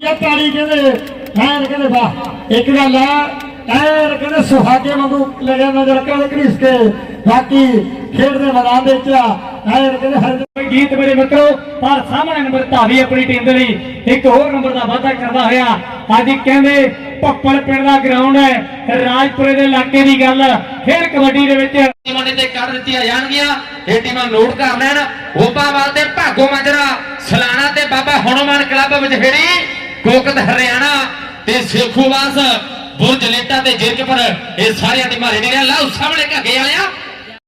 ਇਹ ਤਾੜੀ ਕਹਿੰਦੇ ਐਨ ਕਹਿੰਦੇ ਵਾਹ। ਇੱਕ ਗੱਲ ਆ ਐਨ ਕਹਿੰਦੇ ਸੁਹਾਗੇ ਵਾਂਗੂ ਲੱਗਿਆ ਨਜ਼ਰ ਕਹਿੰਦੇ ਘੜੀਸ ਕੇ, ਬਾਕੀ ਖੇਡ ਦੇ ਮੈਦਾਨ ਦੇ ਵਿੱਚ ਐਨ ਕਹਿੰਦੇ ਹਰ ਗੀਤ ਮੇਰੇ ਮਿੱਤਰੋ, ਪਰ ਸਾਹਮਣੇ ਨੰਬਰ ਧਾਵੀ ਆਪਣੀ ਟੀਮ ਦੇ ਲਈ, ਇੱਕ ਹੋਰ ਨੰਬਰ ਦਾ ਵਾਅਦਾ ਕਰਦਾ ਹੋਇਆ। ਅੱਜ ਕਹਿੰਦੇ ਭੱਪਲ ਪਿੰਡ ਦਾ ਗਰਾਊਂਡ ਹੈ, ਰਾਜਪੁਰੇ ਦੇ ਇਲਾਕੇ ਦੀ ਗੱਲ। ਫਿਰ ਕਬੱਡੀ ਦੇ ਵਿੱਚ ਟੀਮਾਂ ਤੇ ਕੱਢ ਦਿੱਤੀਆਂ ਜਾਣਗੀਆਂ, ਇਹ ਟੀਮਾਂ ਨੋਟ ਕਰ ਲੈਣ। ਹੋਬਾਵਾਲ ਤੇ ਭਾਗੋ ਮਾਜਰਾ, ਸਲਾਣਾ ਤੇ ਬਾਬਾ ਹਨੂਮਾਨ ਕਲੱਬ ਵਿਜਹੇੜੀ ਕੋਕਤ ਹਰਿਆਣਾ ਤੇ ਸੇਖੂਵਾਸ ਬੁਰਜ ਲੇਟਾ ਤੇ ਜਿਰਕਪੁਰ ਇਹ ਸਾਰੀਆਂ ਟੀਮਾਂ ਰੈਡੀ ਨੇ ਲਾਓ ਸਾਹਮਣੇ ਘੱਗੇ ਵਾਲਿਆ।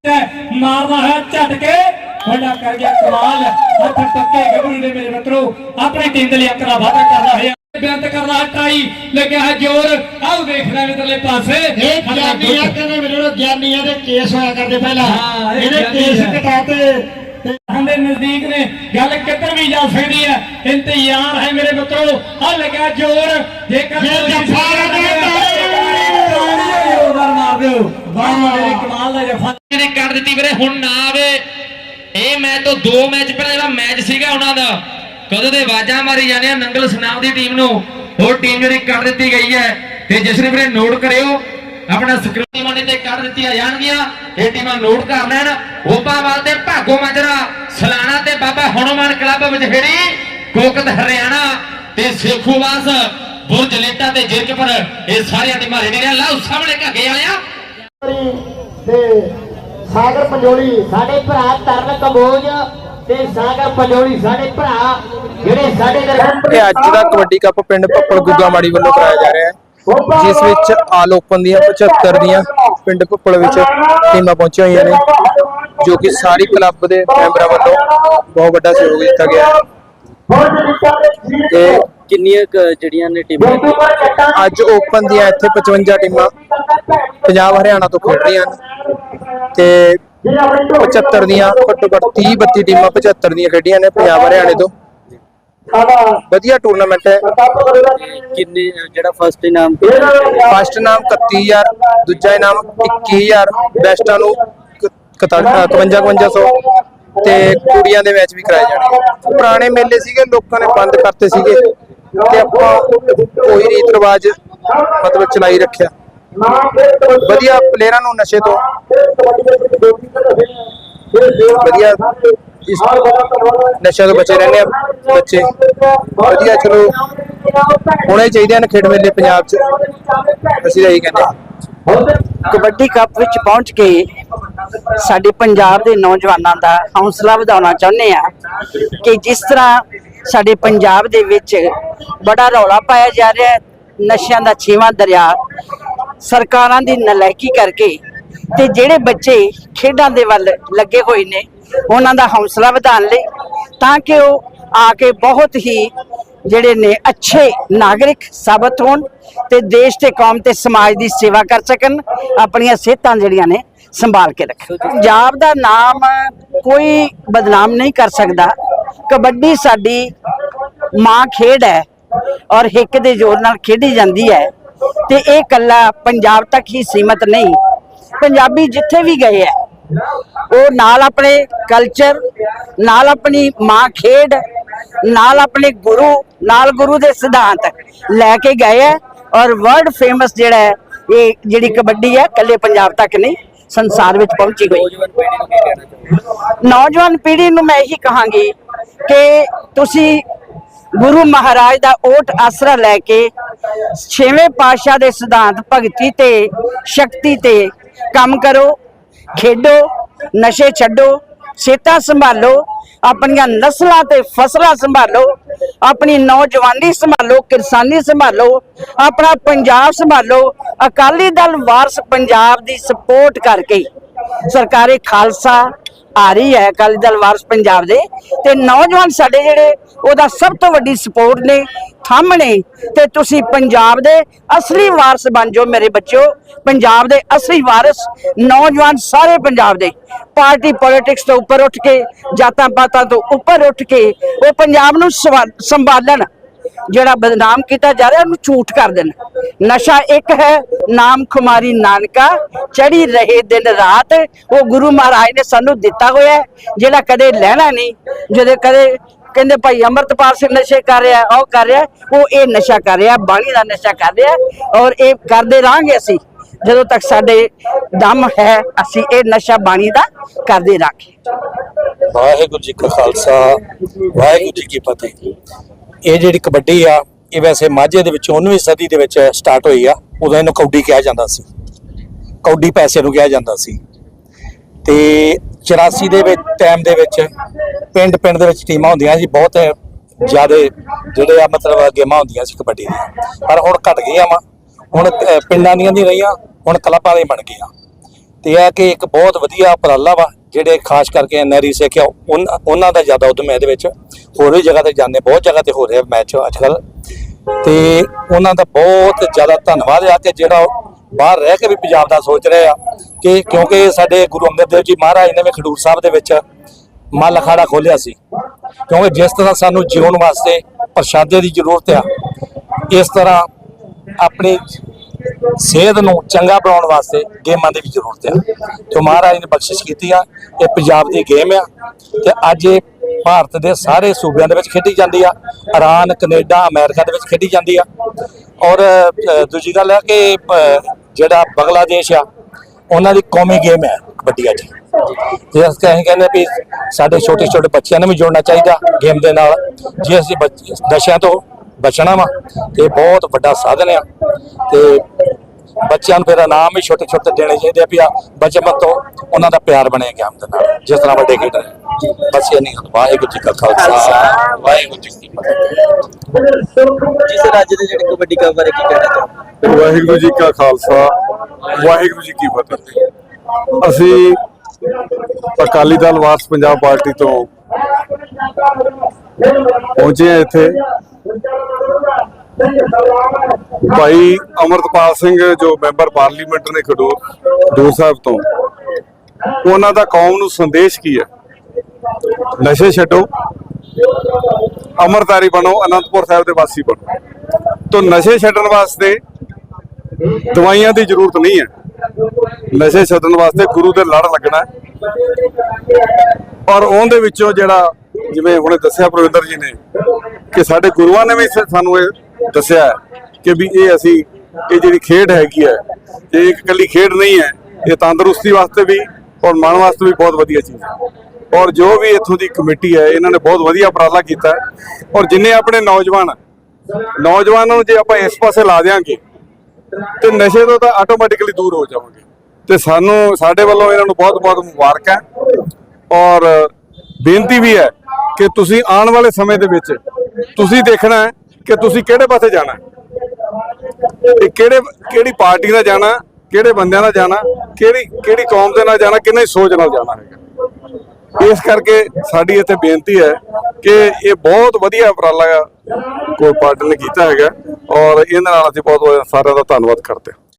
ਤੇ ਮਾਰਦਾ ਹੈ ਝਟਕੇ ਵੱਡਾ ਕਰ ਗਿਆ ਕਮਾਲ ਹੱਥ ਪੱਕੇ ਗੱਭਰੂ ਦੇ ਮੇਰੇ ਮਿੱਤਰੋ। ਆਪਣੀ ਟੀਮ ਦੇ ਲਈ ਅੰਕ ਦਾ ਵਾਅਦਾ ਕਰਦਾ ਹੋਇਆ। ਬੇਨਤ ਕਰਦਾ ਹੈ ਟਾਈ ਲੱਗਿਆ ਹੈ ਜ਼ੋਰ। ਆਓ ਦੇਖਣਾ ਇਧਰਲੇ ਪਾਸੇ। ਇਹ ਗਿਆਨੀ ਆ ਕਹਿੰਦੇ ਮੇਰੇ ਨਾਲ ਗਿਆਨੀਆਂ ਦੇ ਕੇਸ ਹੋਇਆ ਕਰਦੇ ਪਹਿਲਾਂ। ਹਾਂ, ਇਹ ਇਹਦੇ ਗਿਆਨੀ ਕੇਸ। ਕਟਾਤੇ। ਤੇ ਦੇ ਨਜ਼ਦੀਕ ਨੇ। ਗੱਲ ਕਿੱਧਰ ਵੀ ਜਾ ਸਕਦੀ ਹੈ? ਇੰਤਜ਼ਾਰ ਹੈ ਮੇਰੇ ਮਿੱਤਰੋ ਆ ਲੱਗਿਆ ਜ਼ੋਰ। ਜੇਕਰ ਜੱਫਾ ਲੱਗੇ ਮਾਰ ਦਿਓ। ਕਮਾਲ ਦਾ ਜਫਾ। ਇਹਨੇ ਕੱਢ ਦਿੱਤੀ ਵੀਰੇ ਹੁਣ ਨਾ ਆਵੇ। ਇਹ ਮੈਚ ਤੋਂ ਦੋ ਮੈਚ ਪਹਿਲਾਂ ਜਿਹੜਾ ਮੈਚ ਸੀਗਾ ਉਹਨਾਂ ਦਾ ਕਦੋਂ ਦੇ ਆਵਾਜ਼ਾਂ ਮਾਰੀ ਜਾਂਦੇ ਆ ਨੰਗਲ ਸੁਨਾਮ ਦੀ ਟੀਮ ਨੂੰ। ਉਹ ਟੀਮ ਜਿਹੜੀ ਕੱਢ ਦਿੱਤੀ ਗਈ ਹੈ। ਤੇ ਜਸ਼ਨ ਵੀਰੇ ਨੋਟ ਕਰਿਓ ਆਪਣਾ ਸਕਰੀਨ ਟੀਮਾਂ ਨੇ ਤੇ ਕੱਢ ਦਿੱਤੀਆਂ ਜਾਣਗੀਆਂ। ਇਹ ਟੀਮਾਂ ਨੋਟ ਕਰ ਲੈਣ। ਹੋਬਾਵਾਲ ਤੇ ਭਾਗੋ ਮਾਜਰਾ ਸਲਾਣਾ ਤੇ ਬਾਬਾ ਹਨੂਮਾਨ ਕਲੱਬ ਵਿਜਹੇੜੀ ਕੋਕਤ ਹਰਿਆਣਾ ਤੇ ਸੇਖੂਵਾਸ ਬੁਰਜ ਲੇਟਾ ਤੇ ਜਿਰਕਪੁਰ। ਇਹ ਸਾਰੀਆਂ ਟੀਮਾਂ ਰੈਡੀ ਨੇ। ਲਾਓ ਸਾਹਮਣੇ ਘੱਗੇ ਵਾਲਿਆ ਤੇ ਸਾਗਰ ਪੰਜੋਲੀ ਸਾਡੇ ਭਰਾ ਤਰਨ ਕੰਬੋਜ ਤੇ ਸਾਗਰ ਪੰਜੋਲੀ ਸਾਡੇ ਭਰਾ ਜਿਹੜੇ ਸਾਡੇ ਇਹ ਅੱਜ ਦਾ ਕਬੱਡੀ ਕੱਪ ਪਿੰਡ ਭੱਪਲ ਗੁੱਗਾਮਾੜੀ ਵੱਲੋਂ ਕਰਾਇਆ ਜਾ ਰਿਹਾ ਹੈ। ਜਿਸ ਵਿੱਚ ਆਲ ਓਪਨ ਦੀਆਂ 75 ਦੀਆਂ ਪਿੰਡ ਭੱਪਲ ਵਿੱਚ ਟੀਮਾਂ ਪਹੁੰਚੀਆਂ ਹੋਈਆਂ ਨੇ, ਜੋ ਕਿ ਸਾਰੀ ਕਲੱਬ ਦੇ ਮੈਂਬਰਾਂ ਵੱਲੋਂ ਬਹੁਤ ਵੱਡਾ ਸਹਿਯੋਗ ਦਿੱਤਾ ਗਿਆ ਤੇ ਕਿੰਨੀਆਂ ਜਿਹੜੀਆਂ ਨੇ ਟੀਮਾਂ ਅੱਜ ਓਪਨ ਦੀਆਂ ਇੱਥੇ 55 ਟੀਮਾਂ ਪੰਜਾਬ, ਹਰਿਆਣਾ ਤੋਂ ਖੇਡ ਰਹੀਆਂ ਹਨ। ਤੇ 75 ਦੀਆਂ ਘੱਟੋ ਘੱਟ 30 32 ਟੀਮਾਂ 75 ਦੀਆਂ ਖੇਡੀਆਂ ਨੇ ਪੰਜਾਬ, ਹਰਿਆਣੇ ਤੋਂ। ਵਧੀਆ ਟੂਰਨਾਮੈਂਟ ਹੈ। ਕਿੰਨੇ ਜਿਹੜਾ ਫਸਟ ਇਨਾਮ ਫਸਟ ਨਾਮ 31000 ਦੂਜਾ ਇਨਾਮ 21000 ਬੈਸਟਾਂ ਨੂੰ 55 5500 ਤੇ ਕੁੜੀਆਂ ਦੇ ਮੈਚ ਵੀ ਕਰਾਏ ਜਾਣਗੇ ਪੁਰਾਣੇ ਮੇਲੇ ਸੀਗੇ ਲੋਕਾਂ ਨੇ ਬੰਦ ਕਰਤੇ ਸੀਗੇ। ਤੇ ਆਪਾਂ ਉਹੀ ਰੀਤ ਰਿਵਾਜ ਮਤਲਬ ਚਲਾਈ ਰੱਖਿਆ। ਵਧੀਆ ਪਲੇਅਰਾਂ ਨੂੰ ਨਸ਼ੇ ਤੋਂ। ਵਧੀਆ। ਇਸ ਨਸ਼ਿਆਂ ਤੋਂ ਬਚੇ ਰਹਿੰਦੇ ਆ। ਬੱਚੇ। ਵਧੀਆ, ਚਲੋ। ਹੋਣੇ ਚਾਹੀਦੇ ਹਨ ਖੇਡ ਮੇਲੇ ਪੰਜਾਬ 'ਚ। ਅਸੀਂ ਤਾਂ ਇਹੀ ਕਹਿੰਦੇ ਹਾਂ। ਕਬੱਡੀ ਕੱਪ ਵਿੱਚ ਪਹੁੰਚ ਕੇ ਸਾਡੇ ਪੰਜਾਬ ਦੇ ਨੌਜਵਾਨਾਂ ਦਾ ਹੌਸਲਾ ਵਧਾਉਣਾ ਚਾਹੁੰਦੇ ਆ ਕਿ ਜਿਸ ਤਰ੍ਹਾਂ ਸਾਡੇ ਪੰਜਾਬ ਦੇ ਵਿੱਚ ਬੜਾ ਰੌਲਾ ਪਾਇਆ ਜਾ ਰਿਹਾ ਹੈ, ਨਸ਼ਿਆਂ ਦਾ ਛੇਵਾਂ ਦਰਿਆ, ਸਰਕਾਰਾਂ ਦੀ ਨਲਾਇਕੀ ਕਰਕੇ ਤੇ ਜਿਹੜੇ ਬੱਚੇ ਖੇਡਾਂ ਦੇ ਵੱਲ ਲੱਗੇ ਹੋਏ ਨੇ, ਉਹਨਾਂ ਦਾ ਹੌਸਲਾ ਵਧਾਉਣ ਲਈ ਤਾਂ ਕਿ ਉਹ ਆ ਕੇ ਬਹੁਤ ਹੀ ਜਿਹੜੇ ਨੇ ਅੱਛੇ ਨਾਗਰਿਕ ਸਾਬਤ ਹੋਣ ਤੇ ਦੇਸ਼ ਤੇ ਕੌਮ ਤੇ ਸਮਾਜ ਦੀ ਸੇਵਾ ਕਰ ਸਕਣ, ਆਪਣੀਆਂ ਸਿਹਤਾਂ ਜਿਹੜੀਆਂ ਨੇ ਸੰਭਾਲ ਕੇ ਰੱਖਣ। ਪੰਜਾਬ ਦਾ ਨਾਮ ਕੋਈ ਬਦਨਾਮ ਨਹੀਂ ਕਰ ਸਕਦਾ। ਕਬੱਡੀ ਸਾਡੀ ਮਾਂ ਖੇਡ ਹੈ ਔਰ ਹਿੱਕ ਦੇ ਜ਼ੋਰ ਨਾਲ ਖੇਡੀ ਜਾਂਦੀ ਹੈ ਤੇ ਇਹ ਕੱਲਾ ਪੰਜਾਬ ਤੱਕ ਹੀ ਸੀਮਤ ਨਹੀਂ। ਪੰਜਾਬੀ ਜਿੱਥੇ ਵੀ ਗਏ ਹੈ, ਉਹ ਨਾਲ ਆਪਣੇ ਕਲਚਰ ਨਾਲ ਆਪਣੀ ਮਾਂ ਖੇਡ ਨਾਲ ਆਪਣੇ ਗੁਰੂ ਨਾਲ ਗੁਰੂ ਦੇ ਸਿਧਾਂਤ ਲੈ ਕੇ ਗਏ ਹੈ ਔਰ ਵਰਲਡ ਫੇਮਸ ਜਿਹੜਾ ਹੈ ਇਹ ਜਿਹੜੀ ਕਬੱਡੀ ਹੈ ਕੱਲੇ ਪੰਜਾਬ ਤੱਕ ਨਹੀਂ ਸੰਸਾਰ ਵਿੱਚ ਪਹੁੰਚੀ ਹੋਈ। ਨੌਜਵਾਨ ਪੀੜ੍ਹੀ ਨੂੰ ਮੈਂ ਇਹੀ ਕਹਾਂਗੀ ਕਿ ਤੁਸੀਂ ਗੁਰੂ ਮਹਾਰਾਜ ਦਾ ਓਟ ਆਸਰਾ ਲੈ ਕੇ ਛੇਵੇਂ ਪਾਤਸ਼ਾਹ ਦੇ ਸਿਧਾਂਤ ਭਗਤੀ ਤੇ ਸ਼ਕਤੀ ਤੇ ਕੰਮ ਕਰੋ ਖੇਡੋ ਨਸ਼ੇ ਛੱਡੋ ਸਿਹਤਾਂ ਸੰਭਾਲੋ, ਆਪਣੀਆਂ ਨਸਲਾਂ ਤੇ ਫਸਲਾਂ ਸੰਭਾਲੋ, ਆਪਣੀ ਨੌਜਵਾਨੀ ਸੰਭਾਲੋ, ਕਿਸਾਨੀ ਸੰਭਾਲੋ, ਆਪਣਾ ਪੰਜਾਬ ਸੰਭਾਲੋ, ਅਕਾਲੀ ਦਲ ਵਾਰਸ ਪੰਜਾਬ ਦੀ ਸਪੋਰਟ ਕਰਕੇ। ਸਰਕਾਰੇ ਖਾਲਸਾ ਆ ਰਹੀ ਹੈ ਅਕਾਲੀ ਦਲ ਵਾਰਸ ਪੰਜਾਬ ਦੇ ਤੇ ਨੌਜਵਾਨ ਸਾਡੇ ਜਿਹੜੇ ਉਹਦਾ ਸਭ ਤੋਂ ਵੱਡੀ ਸਪੋਰਟ ਨੇ, ਥੰਮ ਨੇ ਤੇ ਤੁਸੀਂ ਪੰਜਾਬ ਦੇ ਅਸਲੀ ਵਾਰਸ ਬਣ ਜਾਓ ਮੇਰੇ ਬੱਚਿਓ, ਪੰਜਾਬ ਦੇ ਅਸਲੀ ਵਾਰਸ ਨੌਜਵਾਨ ਸਾਰੇ ਪੰਜਾਬ ਦੇ, ਪਾਰਟੀ ਪੋਲਿਟਿਕਸ ਤੋਂ ਉੱਪਰ ਉੱਠ ਕੇ ਜਾਤਾਂ ਪਾਤਾਂ ਤੋਂ ਉੱਪਰ ਉੱਠ ਕੇ, ਉਹ ਪੰਜਾਬ ਨੂੰ ਸਵਾ- ਸੰਭਾਲਣ ਜਿਹੜਾ ਬਦਨਾਮ ਕੀਤਾ ਜਾ ਰਿਹਾ, ਉਹਨੂੰ ਝੂਠ ਕਰ ਦੇਣ। ਨਸ਼ਾ ਇੱਕ ਹੈ, ਨਾਮ ਖੁਮਾਰੀ ਨਾਨਕਾ। ਚੜੀ ਰਹੇ ਦਿਨ ਰਾਤ, ਉਹ ਗੁਰੂ ਮਹਾਰਾਜ ਨੇ ਸਾਨੂੰ ਦਿੱਤਾ ਹੋਇਆ ਜਿਹੜਾ ਕਦੇ ਲੈਣਾ ਨਹੀਂ। ਜਦੋਂ ਕਦੇ ਕਹਿੰਦੇ ਭਾਈ ਅੰਮ੍ਰਿਤਪਾਲ ਸਿੰਘ ਨਸ਼ੇ ਕਰ ਰਿਹਾ, ਉਹ ਕਰ ਰਿਹਾ, ਉਹ ਇਹ ਨਸ਼ਾ ਕਰ ਰਿਹਾ, ਬਾਣੀ ਦਾ ਨਸ਼ਾ ਕਰ ਰਿਹਾ, ਔਰ ਇਹ ਕਰਦੇ ਰਾਂਗੇ ਅਸੀਂ। ਜਦੋਂ ਤੱਕ ਸਾਡੇ ਦਮ ਹੈ, ਅਸੀਂ ਇਹ ਨਸ਼ਾ ਬਾਣੀ ਦਾ ਕਰਦੇ ਰਾਂਗੇ ਵਾਹਿਗੁਰੂ ਜੀ ਕਾ ਖਾਲਸਾ, ਵਾਹਿਗੁਰੂ ਜੀ ਕੀ ਫਤਿਹ। ਇਹ ਜਿਹੜੀ ਕਬੱਡੀ ਆ, ਇਹ ਵੈਸੇ ਮਾਝੇ ਦੇ ਵਿੱਚ 19ਵੀਂ ਸਦੀ ਦੇ ਵਿੱਚ ਸਟਾਰਟ ਹੋਈ ਆ, ਉਦੋਂ ਇਹਨੂੰ ਕੌਡੀ ਕਿਹਾ ਜਾਂਦਾ ਸੀ। ਕੌਡੀ ਪੈਸੇ ਨੂੰ ਕਿਹਾ ਜਾਂਦਾ ਸੀ। ਤੇ 84 ਦੇ ਵਿੱਚ ਟਾਈਮ ਦੇ ਵਿੱਚ ਪਿੰਡ ਪਿੰਡ ਦੇ ਵਿੱਚ ਟੀਮਾਂ ਹੁੰਦੀਆਂ ਸੀ, ਬਹੁਤ ਜ਼ਿਆਦਾ ਜਿਹੜੇ ਆ ਮਤਲਬ ਗੇਮਾਂ ਹੁੰਦੀਆਂ ਸੀ ਕਬੱਡੀ ਦੀਆਂ। ਪਰ ਹੁਣ ਘਟ ਗਈਆਂ ਵਾ। ਹੁਣ ਪਿੰਡਾਂ ਦੀਆਂ ਨਹੀਂ ਰਹੀਆਂ, ਹੁਣ ਕਲੱਬਾਂ ਦੇ ਬਣ ਗਈਆਂ। ਤੇ ਇਹ ਕਿ ਇੱਕ ਬਹੁਤ ਵਧੀਆ ਉਪਰਾਲਾ ਵਾ, ਜਿਹੜੇ ਖਾਸ ਕਰਕੇ ਨਹਿਰੀ ਸਿੱਖਿਆ ਉਨ- ਉਹਨਾਂ ਦਾ ਜ਼ਿਆਦਾ ਉਦਮ ਹੈ ਇਹਦੇ ਵਿੱਚ। ਹੋਰ ਵੀ ਜਗ੍ਹਾ ਤੇ ਜਾਂਦੇ, ਬਹੁਤ ਜਗ੍ਹਾ ਤੇ ਹੋ ਰਿਹਾ ਮੈਚ ਅੱਜ ਕੱਲ ਤੇ ਉਹਨਾਂ ਦਾ ਬਹੁਤ ਜ਼ਿਆਦਾ ਧੰਨਵਾਦ ਆ ਕਿ ਜਿਹੜਾ ਉਹ ਬਾਹਰ ਰਹਿ ਕੇ ਵੀ ਪੰਜਾਬ ਦਾ ਸੋਚ ਰਹੇ ਆ, ਕਿ ਕਿਉਂਕਿ ਸਾਡੇ ਗੁਰੂ ਅੰਗਦ ਦੇਵ ਜੀ ਮਹਾਰਾਜ ਨੇ ਵੀ ਖਡੂਰ ਸਾਹਿਬ ਦੇ ਵਿੱਚ ਮੱਲ ਅਖਾੜਾ ਖੋਲਿਆ ਸੀ। ਕਿਉਂਕਿ ਜਿਸ ਤਰ੍ਹਾਂ ਸਾਨੂੰ ਜਿਉਣ ਵਾਸਤੇ ਪ੍ਰਸ਼ਾਦੇ ਦੀ ਜ਼ਰੂਰਤ ਆ, ਇਸ ਤਰ੍ਹਾਂ ਆਪਣੀ ਸਿਹਤ ਨੂੰ ਚੰਗਾ ਬਣਾਉਣ ਵਾਸਤੇ ਗੇਮਾਂ ਦੀ ਵੀ ਜ਼ਰੂਰਤ ਆ ਤੇ ਮਹਾਰਾਜ ਨੇ ਬਖਸ਼ਿਸ਼ ਕੀਤੀ ਆ, ਇਹ ਪੰਜਾਬ ਦੀ ਗੇਮ ਆ ਤੇ ਅੱਜ ਇਹ ਭਾਰਤ ਦੇ ਸਾਰੇ ਸੂਬਿਆਂ ਦੇ ਵਿੱਚ ਖੇਡੀ ਜਾਂਦੀ ਆ। ਇਰਾਨ ਕੈਨੇਡਾ, ਅਮਰੀਕਾ ਦੇ ਵਿੱਚ ਖੇਡੀ ਜਾਂਦੀ ਆ। ਔਰ ਦੂਜੀ ਗੱਲ ਹੈ ਕਿ ਜਿਹੜਾ ਬੰਗਲਾਦੇਸ਼ ਆ, ਉਹਨਾਂ ਦੀ ਕੌਮੀ ਗੇਮ ਹੈ ਕਬੱਡੀ ਅੱਜ। ਜੇ ਅਸੀਂ ਅਸੀਂ ਕਹਿੰਦੇ ਵੀ ਸਾਡੇ ਛੋਟੇ ਛੋਟੇ ਬੱਚਿਆਂ ਨੂੰ ਵੀ ਜੋੜਨਾ ਚਾਹੀਦਾ ਗੇਮ ਦੇ ਨਾਲ। ਜੇ ਅਸੀਂ ਬੱਚ- ਨਸ਼ਿਆਂ ਤੋਂ ਬਚਣਾ ਵਾ ਤੇ ਇਹ ਬਹੁਤ ਵੱਡਾ ਸਾਧਨ ਆ। ਤੇ ਬੱਚਿਆਂ ਨੂੰ ਫਿਰ ਇਨਾਮ ਵੀ ਛੋਟੇ ਛੋਟੇ ਦੇਣੇ ਚਾਹੀਦੇ ਆ ਵੀ ਆ ਬਚਪਨ ਤੋਂ ਉਹਨਾਂ ਦਾ ਪਿਆਰ ਬਣੇ ਗੇਮ ਦੇ ਨਾਲ। ਜਿਸ ਤਰ੍ਹਾਂ ਵੱਡੇ ਖੇਡ ਰਹੇ ਬਸ ਇਹ ਨਹੀਂ ਵਾਹਿਗੁਰੂ ਜੀ ਕਾ ਖਾਲਸਾ। ਵਾਹਿਗੁਰੂ ਜੀ ਕੀ ਫਤਿਹ। ਜਿਸ ਰਾਜ ਦੇ ਜਿਹੜੇ ਕਬੱਡੀ ਕੱਪ ਬਾਰੇ ਕੀ ਕਹਿਣਾ ਚਾਹੋਗੇ? ਵਾਹਿਗੁਰੂ ਜੀ ਕਾ ਖਾਲਸਾ। ਵਾਹਿਗੁਰੂ ਜੀ ਕੀ ਫਤਿਹ। ਅਸੀਂ ਅਕਾਲੀ ਦਲ ਵਾਰਸ ਪੰਜਾਬ ਪਾਰਟੀ ਤੋਂ ਪਹੁੰਚੇ ਹਾਂ ਇੱਥੇ। ਭਾਈ ਅਮਰਤਪਾਲ ਸਿੰਘ ਜੋ ਮੈਂਬਰ ਪਾਰਲੀਮੈਂਟ ਨੇ ਖਡੂਰ ਖਡੂਰ ਸਾਹਿਬ ਤੋਂ, ਉਹਨਾਂ ਦਾ ਕੌਮ ਨੂੰ ਸੰਦੇਸ਼ ਕੀ ਹੈ? ਨਸ਼ੇ ਛੱਡੋ ਅਮਰਤਾਰੀ ਬਣੋ, ਅਨੰਦਪੁਰ ਸਾਹਿਬ ਦੇ ਵਾਸੀ ਬਣੋ। ਤੋਂ ਨਸ਼ੇ ਛੱਡਣ ਵਾਸਤੇ ਦਵਾਈਆਂ ਦੀ ਜ਼ਰੂਰਤ ਨਹੀਂ ਹੈ। ਨਸ਼ੇ ਛੱਡਣ ਵਾਸਤੇ ਗੁਰੂ ਦੇ ਲੜ ਲੱਗਣਾ ਔਰ ਉਹਦੇ ਵਿੱਚੋਂ ਜਿਹੜਾ ਜਿਵੇਂ ਹੁਣੇ ਦੱਸਿਆ ਪ੍ਰਵਿੰਦਰ ਜੀ ਨੇ ਕਿ ਸਾਡੇ ਗੁਰੂਆਂ ਨੇ ਵੀ ਸਾਨੂੰ ਇਹ ਦੱਸਿਆ ਕਿ ਵੀ ਇਹ ਅਸੀਂ, ਇਹ ਜਿਹੜੀ ਖੇਡ ਹੈਗੀ ਹੈ, ਇਹ ਇੱਕ ਇਕੱਲੀ ਖੇਡ ਨਹੀਂ ਹੈ, ਇਹ ਤੰਦਰੁਸਤੀ ਵਾਸਤੇ ਵੀ ਔਰ ਮਨ ਵਾਸਤੇ ਵੀ ਬਹੁਤ ਵਧੀਆ ਚੀਜ਼ ਹੈ। ਔਰ ਜੋ ਵੀ ਇੱਥੋਂ ਦੀ ਕਮੇਟੀ ਹੈ, ਇਹਨਾਂ ਨੇ ਬਹੁਤ ਵਧੀਆ ਉਪਰਾਲਾ ਕੀਤਾ ਔਰ ਜਿੰਨੇ ਆਪਣੇ ਨੌਜਵਾਨ, ਨੌਜਵਾਨਾਂ ਨੂੰ ਜੇ ਆਪਾਂ ਇਸ ਪਾਸੇ ਲਾ ਦਿਆਂਗੇ, ਤੇ ਨਸ਼ੇ ਤੋਂ ਤਾਂ ਆਟੋਮੈਟਿਕਲੀ ਦੂਰ ਹੋ ਜਾਵਾਂਗੇ। ਤੇ ਸਾਨੂੰ, ਸਾਡੇ ਵੱਲੋਂ ਇਹਨਾਂ ਨੂੰ ਬਹੁਤ-ਬਹੁਤ ਮੁਬਾਰਕਾਂ ਔਰ ਬੇਨਤੀ ਵੀ ਹੈ ਕਿ ਤੁਸੀਂ ਆਉਣ ਵਾਲੇ ਸਮੇਂ ਦੇ ਵਿੱਚ ਤੁਸੀਂ ਦੇਖਣਾ ਹੈ ਕਿ ਤੁਸੀਂ ਕਿਹੜੇ ਪਾਸੇ ਜਾਣਾ? ਇਹ ਕਿਹੜੇ, ਕਿਹੜੀ ਪਾਰਟੀ ਨਾਲ ਜਾਣਾ? ਕਿਹੜੇ ਬੰਦਿਆਂ ਨਾਲ ਜਾਣਾ? ਕਿਹੜੀ ਕਿਹੜੀ ਕੌਮ ਦੇ ਨਾਲ ਜਾਣਾ? ਕਿੰਨੇ ਸੋਚ ਨਾਲ ਜਾਣਾ ਹੈਗਾ? ਇਸ ਕਰਕੇ ਸਾਡੀ ਇੱਥੇ ਬੇਨਤੀ ਹੈ ਕਿ ਇਹ ਬਹੁਤ ਵਧੀਆ ਉਪਰਾਲਾ ਕੋਈ ਪਾਰਟੀ ਨੇ ਕੀਤਾ ਹੈਗਾ ਔਰ ਇਹਨਾਂ ਨਾਲ ਅਸੀਂ ਬਹੁਤ ਸਾਰਿਆਂ ਦਾ ਧੰਨਵਾਦ ਕਰਦੇ ਹਾਂ।